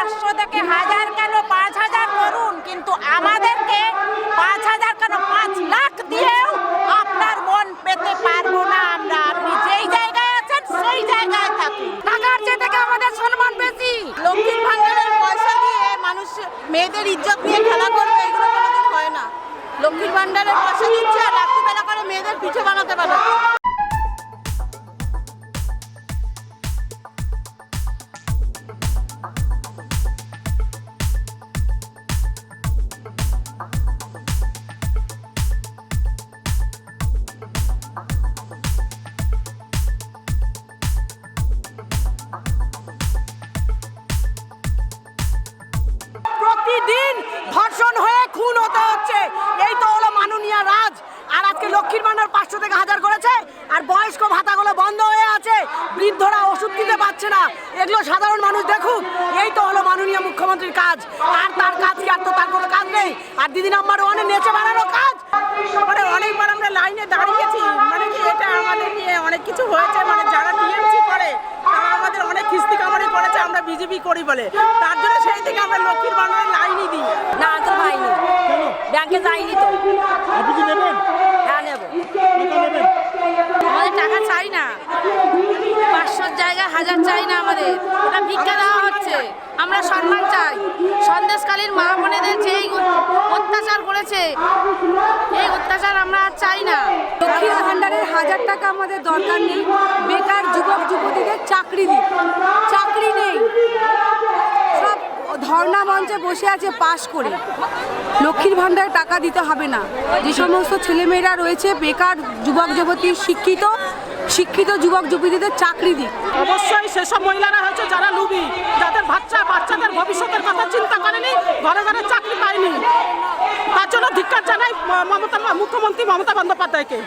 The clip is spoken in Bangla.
পাঁচশো থেকে হাজার কেন? পাঁচ হাজার করুন কিন্তু আমাদেরকে পাঁচ হাজার কেন? পাঁচ লাখ দিয়েও আপনার মন পেতে পারব না আমরা। আপনি যেই জায়গায় আছেন সেই জায়গায় থাকুন। টাকার চেয়ে থেকে আমাদের সম্মান বেশি। লক্ষ্মীর ভান্ডারের পয়সা দিয়ে মানুষ মেয়েদের ইজ্জত নিয়ে খেলা করবে এগুলো কোনোদিন হয় না। লক্ষ্মীর ভান্ডারের পয়সা দিচ্ছে আর রাত্রিবেলা করে মেয়েদের লক্ষ্মীর ভান্ডার পাঁচশো থেকে হাজার করেছে আর বয়স্ক ভাতাগুলো বন্ধ হয়ে আছে। বৃদ্ধরা ওষুধ কিনতে পারছে না। এগুলো সাধারণ মানুষ দেখুক। এই তো হলো মাননীয় মুখ্যমন্ত্রীর কাজ। আর তার কাজ কি? আর তো তার কোনো কাজ নেই। আর দিদি নাম্বার ওয়ানে নেচে বেড়ানো কাজ? মানে অনেকবার আমরা লাইনে দাঁড়িয়েছি। মানে কি এটা আমাদের নিয়ে অনেক কিছু হয়েছে? মানে যারা টিএমসি করে তারা আমাদের অনেক খিস্তি কামারি করেছে আমরা বিজেপি করি বলে। তার জন্য সেই থেকে আমরা লক্ষ্মীর ভান্ডারের লাইনই দিই। না। না তো পাইনি ব্যাংকে যাইনি তো। আপনি কি নেবেন হ্যাঁ নেব কত নেবেন আমাদের টাকা চাই না। পাঁচশোর জায়গায় হাজার চাই না আমাদের। ওটা ভিক্ষা দেওয়া হচ্ছে। আমরা সম্মান চাই। সন্দেশকালীন মা বোনেদের যেই অত্যাচার করেছে, এই অত্যাচার আমরা চাই না। লক্ষ্মীর ভান্ডারের হাজার টাকা আমাদের দরকার নেই। বেকার যুবক, যুবতীদের চাকরি দিই চাকরি নেই। সব ধর্ণা মঞ্চে বসে আছে পাশ করে। লক্ষ্মীর ভাণ্ডারে টাকা দিতে হবে না। যে সমস্ত ছেলেমেয়েরা রয়েছে, বেকার যুবক, যুবতী, শিক্ষিত শিক্ষিত যুবক যুবতীদের চাকরি দিক। অবশ্যই সেসব মহিলারা হয়েছে যারা লুবি, যাদের বাচ্চা, বাচ্চাদের ভবিষ্যতের কথা চিন্তা করেনি, ঘরে ঘরে চাকরি পায়নি। তার জন্য ধিক্কার জানাই মমতা, মুখ্যমন্ত্রী মমতা বন্দ্যোপাধ্যায়কে।